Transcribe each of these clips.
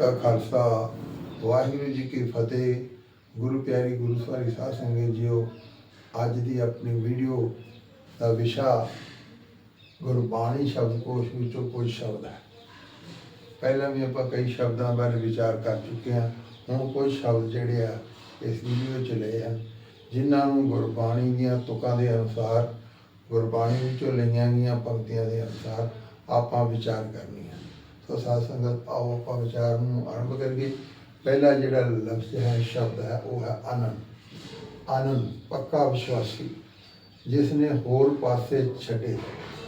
ਕਾ ਖਾਲਸਾ, ਵਾਹਿਗੁਰੂ ਜੀ ਕੀ ਫਤਿਹ। ਗੁਰੂ ਪਿਆਰੀ ਗੁਰੂ ਸਵਾਰੀ ਸਾਧ ਸੰਗਤ ਜੀਓ, ਅੱਜ ਦੀ ਆਪਣੀ ਵੀਡੀਓ ਦਾ ਵਿਸ਼ਾ ਗੁਰਬਾਣੀ ਸ਼ਬਦਕੋਸ਼ ਵਿੱਚੋਂ ਕੁਝ ਸ਼ਬਦ ਹੈ। ਪਹਿਲਾਂ ਵੀ ਆਪਾਂ ਕਈ ਸ਼ਬਦਾਂ ਬਾਰੇ ਵਿਚਾਰ ਕਰ ਚੁੱਕੇ ਹਾਂ, ਹੁਣ ਕੁਝ ਸ਼ਬਦ ਜਿਹੜੇ ਆ ਇਸ ਵੀਡੀਓ 'ਚ ਲਏ ਹਨ, ਜਿਨ੍ਹਾਂ ਨੂੰ ਗੁਰਬਾਣੀ ਦੀਆਂ ਤੁਕਾਂ ਦੇ ਅਨੁਸਾਰ ਗੁਰਬਾਣੀ ਵਿੱਚੋਂ ਲਈਆਂ ਗਈਆਂ ਪੰਕਤੀਆਂ ਦੇ ਅਨੁਸਾਰ ਆਪਾਂ ਵਿਚਾਰ ਕਰਨੀ ਹੈ। ਸੋ ਸਾਧ ਸੰਗਤ, ਆਓ ਆਪਾਂ ਵਿਚਾਰ ਨੂੰ ਆਰੰਭ ਕਰੀਏ। ਪਹਿਲਾ ਜਿਹੜਾ ਲਫ਼ਜ਼ ਹੈ, ਸ਼ਬਦ ਹੈ, ਉਹ ਹੈ ਆਨੰਦ। ਆਨੰਦ, ਪੱਕਾ ਵਿਸ਼ਵਾਸੀ। ਜਿਸ ਨੇ ਹੋਰ ਪਾਸੇ ਛੱਡੇ,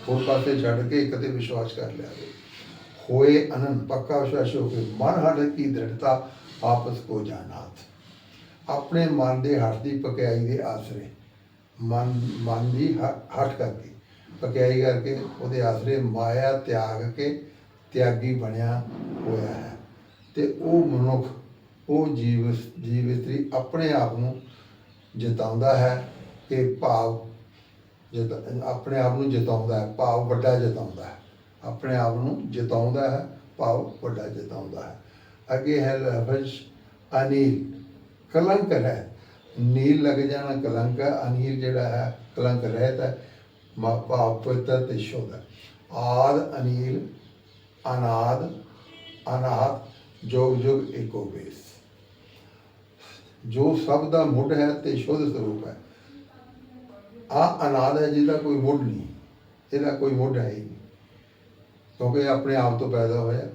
ਹੋਰ ਪਾਸੇ ਛੱਡ ਕੇ ਕਦੇ ਵਿਸ਼ਵਾਸ ਕਰ ਲਿਆ। ਹੋਏ ਅਨੰਦ ਪੱਕਾ ਵਿਸ਼ਵਾਸ ਹੋ ਕੇ ਮਨ ਹਟ ਕੀ ਦ੍ਰਿੜਤਾ ਆਪਸ ਕੋ ਜਾਨਾਤ ਆਪਣੇ ਮਨ ਦੇ ਹੱਥ ਦੀ ਪਕਿਆਈ ਦੇ ਆਸਰੇ, ਮਨ ਮਨ ਦੀ ਹ- ਹੱਠ ਕਰਕੇ, ਪਕਿਆਈ ਕਰਕੇ, ਉਹਦੇ ਆਸਰੇ ਮਾਇਆ ਤਿਆਗ ਕੇ ਤਿਆਗੀ ਬਣਿਆ ਹੋਇਆ ਹੈ। ਤੇ ਉਹ ਮਨੁੱਖ, ਉਹ ਜੀਵ ਜੀਵ ਇਸਤਰੀ ਆਪਣੇ ਆਪ ਨੂੰ ਜਿਤਾਉਂਦਾ ਹੈ ਕਿ ਭਾਵ ਜਿਤ, ਆਪਣੇ ਆਪ ਨੂੰ ਜਿਤਾਉਂਦਾ ਹੈ, ਭਾਵ ਵੱਡਾ ਜਿਤਾਉਂਦਾ ਹੈ। ਆਪਣੇ ਆਪ ਨੂੰ ਜਿਤਾਉਂਦਾ ਹੈ, ਭਾਵ ਵੱਡਾ ਜਿਤਾਉਂਦਾ ਹੈ। ਅੱਗੇ ਹੈ ਲਫ਼ਜ਼ ਅਨੀਲ, ਕਲੰਕ ਹੈ ਨੀਲ ਲੱਗ ਜਾਣਾ ਕਲੰਕ ਹੈ, ਅਨੀਲ ਜਿਹੜਾ ਹੈ, ਕਲੰਕ ਰਹਿਤ ਹੈ, ਮਾ, ਭਾਵ ਪਵਿੱਤਰ ਤੇ ਸ਼ੁੱਧ ਹੈ। ਆਦ ਅਨੀਲ ਅਨਾਦ ਅਨਾਦ, ਜੋਗ ਜੋਗ, ਏਕੋ ਬੇਸ ਜੋ ਸਭ ਦਾ ਮੁੱਢ ਹੈ ਤੇ ਸ਼ੁੱਧ ਸਰੂਪ ਹੈ। ਆ ਅਨਾਦ ਹੈ ਜਿਹਦਾ ਕੋਈ ਮੁੱਢ ਨਹੀਂ। ਇਹਦਾ ਕੋਈ ਮੁੱਢ ਹੈ ਹੀ ਨਹੀਂ। ਕਿਉਂਕਿ ਆਪਣੇ ਆਪ ਤੋਂ ਪੈਦਾ ਹੋਇਆ।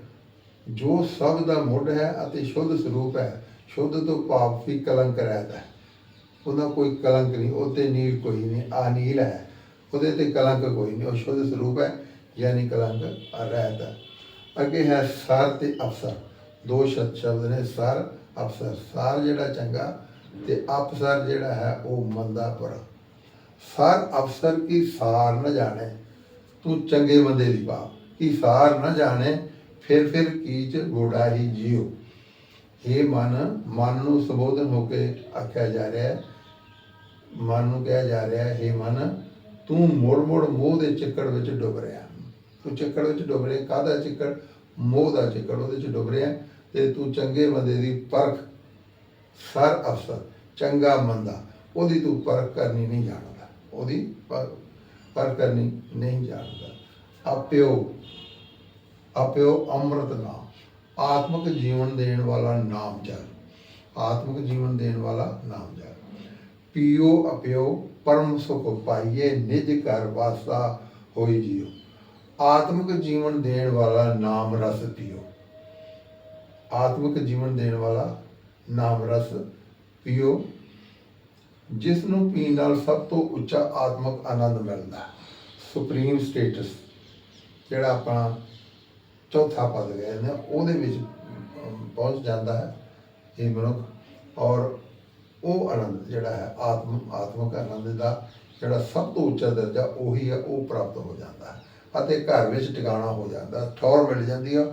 ਜੋ ਸਭ ਦਾ ਮੁੱਢ ਹੈ ਅਤੇ ਸ਼ੁੱਧ ਸਰੂਪ ਹੈ, ਸ਼ੁੱਧ ਤੋਂ ਭਾਵ ਵੀ ਕਲੰਕ ਰਹਿਦਾ ਹੈ। ਉਹਦਾ ਕੋਈ ਕਲੰਕ ਨਹੀਂ ਉਹਤੇ ਨੀਲ ਕੋਈ ਨਹੀਂ ਆ ਨੀਲ ਹੈ। ਉਹਦੇ ਤੇ ਕਲੰਕ ਕੋਈ ਨਹੀਂ, ਉਹ ਸ਼ੁੱਧ ਸਰੂਪ ਹੈ, ਯਾਨੀ ਕਲੰਕ ਰਹਿਤ ਹੈ ਅੱਗੇ ਹੈ ਸਰ ਤੇ ਅਫਸਰ ਦੋ ਸ਼ਬਦ ਸ਼ਬਦ ਨੇ ਸਰ ਅਫਸਰ ਸਰ ਜਿਹੜਾ ਚੰਗਾ ਤੇ ਅਫਸਰ ਜਿਹੜਾ ਹੈ ਉਹ ਮੰਦਾ ਪਰ ਸਰ ਅਫਸਰ ਕੀ ਸਾਰ ਨਾ ਜਾਣੇ, ਤੂੰ ਚੰਗੇ ਬੰਦੇ ਦੀ ਪਾ। ਕੀ ਸਾਰ ਨਾ ਜਾਣੇ, ਫਿਰ ਫਿਰ ਕੀਚ ਗੋੜਾ ਹੀ ਜਿਉ ਇਹ ਮਨ ਮਨ ਨੂੰ ਸੰਬੋਧਨ ਹੋ ਕੇ ਆਖਿਆ ਜਾ ਰਿਹਾ ਹੈ। ਮਨ ਨੂੰ ਕਿਹਾ ਜਾ ਰਿਹਾ ਹੈ ਇਹ ਮਨ, ਤੂੰ ਮੁੜ ਮੁੜ ਮੋਹ ਦੇ ਚੱਕਰ ਵਿੱਚ ਡੁੱਬ ਰਿਹਾ। ਤੂੰ ਚੱਕਰ ਵਿੱਚ ਡੁੱਬ ਰਿਹਾ, ਕਾਹਦਾ ਚੱਕਰ ਮੋਹ ਦਾ ਚੱਕਰ ਉਹਦੇ ਚ ਡੁੱਬ ਰਿਹਾ। ਤੇ ਤੂੰ ਚੰਗੇ ਬੰਦੇ ਦੀ ਪਰਖ, ਸਰ ਅਫਸਰ, ਚੰਗਾ ਮੰਦਾ ਉਹਦੀ ਤੂੰ ਪਰਖ ਕਰਨੀ ਨਹੀਂ ਜਾਣਦਾ। ਉਹਦੀ ਪਰਖ ਕਰਨੀ ਨਹੀਂ ਜਾਣਦਾ। ਆਪਿਓ ਆਪਿਓ ਅੰਮ੍ਰਿਤ ਨਾਮ, ਆਤਮਿਕ ਜੀਵਨ ਦੇਣ ਵਾਲਾ ਨਾਮ ਜਪ, ਆਤਮਿਕ ਜੀਵਨ ਦੇਣ ਵਾਲਾ ਨਾਮ ਜਪ। ਪੀਓ, ਅਪਿਓ, ਪਰਮ ਸੁਖ ਪਾਈਏ, ਨਿਜ ਘਰ ਵਾਸਾ ਹੋਈ ਜੀਓ। ਆਤਮਿਕ ਜੀਵਨ ਦੇਣ ਵਾਲਾ ਨਾਮ ਰਸ ਪੀਓ। ਆਤਮਿਕ ਜੀਵਨ ਦੇਣ ਵਾਲਾ ਨਾਮ ਰਸ ਪੀਓ ਜਿਸ ਨੂੰ ਪੀਣ ਨਾਲ ਸਭ ਤੋਂ ਉੱਚਾ ਆਤਮਿਕ ਆਨੰਦ ਮਿਲਦਾ ਸੁਪਰੀਮ ਸਟੇਟਸ ਜਿਹੜਾ ਆਪਾਂ ਚੌਥਾ ਪਦ ਗਏ ਨੇ ਉਹਦੇ ਵਿੱਚ ਪਹੁੰਚ ਜਾਂਦਾ ਹੈ ਇਹ ਮਨੁੱਖ। ਔਰ ਉਹ ਆਨੰਦ ਜਿਹੜਾ ਹੈ, ਆਤਮ, ਆਤਮਿਕ ਆਨੰਦ ਦਾ ਜਿਹੜਾ ਸਭ ਤੋਂ ਉੱਚਾ ਦਰਜਾ ਉਹੀ ਹੈ, ਉਹ ਪ੍ਰਾਪਤ ਹੋ ਜਾਂਦਾ ਹੈ। ਅਤੇ ਘਰ ਵਿੱਚ ਟਿਕਾਣਾ ਹੋ ਜਾਂਦਾ। ਹੈ, ਠੌਰ ਮਿਲ ਜਾਂਦੀ ਹੈ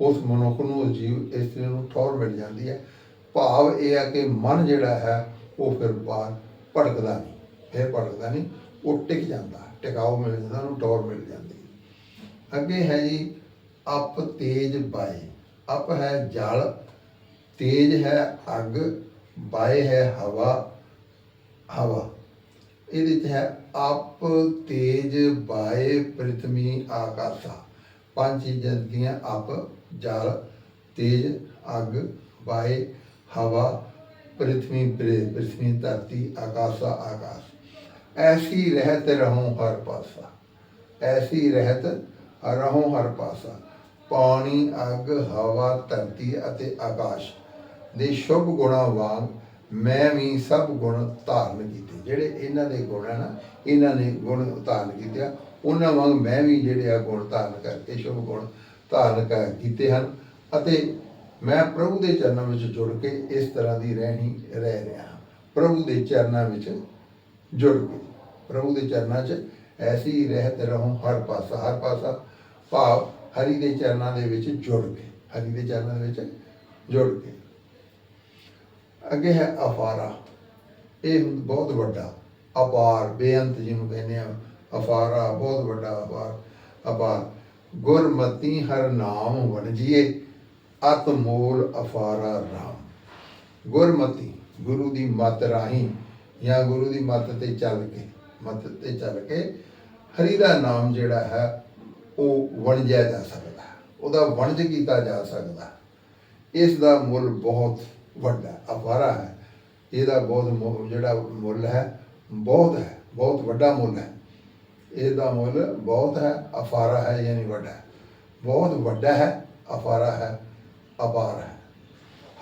ਉਸ ਮਨੁੱਖ ਨੂੰ ਉਸ ਜੀਵ ਇਸਤਰੀ ਨੂੰ ਠੌਰ ਮਿਲ ਜਾਂਦੀ ਹੈ ਭਾਵ ਇਹ ਆ ਕਿ ਮਨ ਜਿਹੜਾ ਹੈ ਉਹ ਫਿਰ ਬਾਹਰ ਭੜਕਦਾ ਨਹੀਂ। ਫਿਰ ਭੜਕਦਾ ਨਹੀਂ ਉਹ ਟਿਕ ਜਾਂਦਾ। ਹੈ, ਮਿਲ ਜਾਂਦਾ ਉਹਨੂੰ ਟੌਰ ਮਿਲ ਜਾਂਦੀ ਅੱਗੇ ਹੈ ਜੀ ਅਪ ਤੇਜ ਬਾਏ। ਅਪ ਹੈ ਜਲ ਤੇਜ ਹੈ ਅੱਗ ਬਾਏ ਹੈ ਹਵਾ ਹਵਾ। ਇਹਦੇ ਚ ਹੈ ਅਪ ਤੇਜ ਬਾਏ ਪ੍ਰਿਥਵੀ ਆਕਾਸ਼ਾ। ਪੰਜ ਚੀਜ਼ਾਂ ਦੀਆਂ ਅਪ ਜਲ, ਤੇਜ, ਅੱਗ, ਬਾਏ, ਹਵਾ ਪ੍ਰਿਥਵੀ ਪ੍ਰੇ- ਧਰਤੀ, ਆਕਾਸ਼ਾ, ਆਕਾਸ਼। ਐਸੀ ਰਹਿਤ ਰਹੋ ਹਰ ਪਾਸਾ। ਐਸੀ ਰਹਿਤ ਰਹੋ ਹਰ ਪਾਸਾ। ਪਾਣੀ, ਅੱਗ, ਹਵਾ, ਧਰਤੀ ਅਤੇ ਆਕਾਸ਼। ਦੇ ਸ਼ੁਭ ਗੁਣਾਂ ਵਾਂਗ ਮੈਂ ਵੀ ਸਭ ਗੁਣ ਧਾਰਨ ਕੀਤੇ। ਜਿਹੜੇ ਇਹਨਾਂ ਦੇ ਗੁਣ ਹੈ ਨਾ, ਇਹਨਾਂ ਨੇ ਗੁਣ ਧਾਰਨ ਕੀਤੇ ਉਹਨਾਂ ਵਾਂਗ ਮੈਂ ਵੀ ਜਿਹੜੇ ਆ ਗੁਣ ਧਾਰਨ ਕਰਕੇ, ਸ਼ੁਭ ਗੁਣ ਧਾਰਨ ਕਰ ਕੀਤੇ ਹਨ। ਅਤੇ ਮੈਂ ਪ੍ਰਭੂ ਦੇ ਚਰਨਾਂ ਵਿੱਚ ਜੁੜ ਕੇ ਇਸ ਤਰ੍ਹਾਂ ਦੀ ਰਹਿਣੀ ਰਹਿ ਰਿਹਾ ਹਾਂ। ਪ੍ਰਭੂ ਦੇ ਚਰਨਾਂ ਵਿੱਚ ਜੁੜ ਕੇ। ਪ੍ਰਭੂ ਦੇ ਚਰਨਾਂ 'ਚ ਐਸੀ ਰਹਿਤ ਰਹੋ ਹਰ ਪਾਸਾ ਹਰ ਪਾਸਾ ਭਾਵ ਹਰੀ ਦੇ ਚਰਨਾਂ ਦੇ ਵਿੱਚ ਜੁੜ ਕੇ, ਹਰੀ ਦੇ ਚਰਨਾਂ ਦੇ ਵਿੱਚ ਜੁੜ ਕੇ। ਅੱਗੇ ਹੈ ਅਫਾਰਾ। ਇਹ ਬਹੁਤ ਵੱਡਾ ਅਪਾਰ, ਬੇਅੰਤ ਜਿਹਨੂੰ ਕਹਿੰਦੇ ਆ। ਅਫਾਰਾ, ਬਹੁਤ ਵੱਡਾ ਅਪਾਰ ਅਪਾਰ। ਗੁਰਮਤੀ ਹਰ ਨਾਮ ਵਣਜੀਏ ਅਤ ਮੋਲ ਅਫਾਰਾ ਰਾਮ। ਗੁਰਮਤੀ, ਗੁਰੂ ਦੀ ਮਤ ਰਾਹੀਂ ਜਾਂ ਗੁਰੂ ਦੀ ਮਤ ਤੇ ਚੱਲ ਕੇ, ਮਤ ਤੇ ਚੱਲ ਕੇ ਹਰੀ ਦਾ ਨਾਮ ਜਿਹੜਾ ਹੈ, ਉਹ ਵਣਜਿਆ ਜਾ ਸਕਦਾ ਉਹਦਾ ਵਣਜ ਕੀਤਾ ਜਾ ਸਕਦਾ ਇਸ ਦਾ ਮੁੱਲ ਬਹੁਤ ਵੱਡਾ ਹੈ, ਅਪਾਰਾ ਹੈ। ਇਹਦਾ ਬਹੁਤ ਜਿਹੜਾ ਮੁੱਲ ਹੈ ਬਹੁਤ ਹੈ ਬਹੁਤ ਵੱਡਾ ਮੁੱਲ ਹੈ। ਇਹਦਾ ਮੁੱਲ ਬਹੁਤ ਹੈ ਅਫਾਰਾ ਹੈ ਯਾਨੀ ਵੱਡਾ ਹੈ। ਬਹੁਤ ਵੱਡਾ ਹੈ ਅਫਾਰਾ ਹੈ ਅਪਾਰ ਹੈ।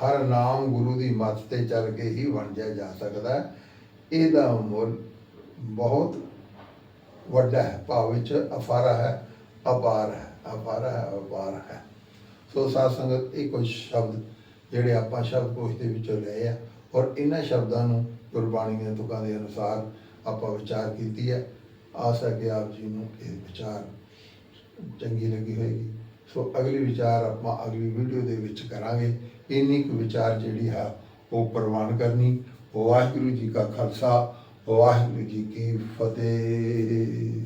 ਹਰ ਨਾਮ ਗੁਰੂ ਦੀ ਮੱਤ ਤੇ ਚੱਲ ਕੇ ਹੀ ਵੰਡਿਆ ਜਾ ਸਕਦਾ ਹੈ। ਇਹਦਾ ਮੁੱਲ ਬਹੁਤ ਵੱਡਾ ਹੈ ਭਾਵ ਵਿੱਚ ਅਫਾਰਾ ਹੈ ਅਪਾਰ ਹੈ। ਅਪਾਰਾ ਹੈ ਅਪਾਰ ਹੈ। ਸੋ ਸਾਧ ਸੰਗਤ ਇਹ ਕੁਝ ਸ਼ਬਦ ਜਿਹੜੇ ਆਪਾਂ ਸ਼ਬਦਕੋਸ਼ ਦੇ ਵਿੱਚੋਂ ਲਏ ਆ, ਔਰ ਇਹਨਾਂ ਸ਼ਬਦਾਂ ਨੂੰ ਗੁਰਬਾਣੀ ਦੀਆਂ ਤੁਕਾਂ ਦੇ ਅਨੁਸਾਰ ਆਪਾਂ ਵਿਚਾਰ ਕੀਤੀ ਹੈ ਆਸ ਹੈ ਕਿ ਆਪ ਜੀ ਨੂੰ ਇਹ ਵਿਚਾਰ ਚੰਗੀ ਲੱਗੀ ਹੋਏਗੀ। ਸੋ ਅਗਲੀ ਵਿਚਾਰ ਆਪਾਂ ਅਗਲੀ ਵੀਡੀਓ ਦੇ ਵਿੱਚ ਕਰਾਂਗੇ। ਇੰਨੀ ਕੁ ਵਿਚਾਰ ਜਿਹੜੀ ਆ, ਉਹ ਪ੍ਰਵਾਨ ਕਰਨੀ। ਵਾਹਿਗੁਰੂ ਜੀ ਕਾ ਖਾਲਸਾ, ਵਾਹਿਗੁਰੂ ਜੀ ਕੀ ਫਤਿਹ।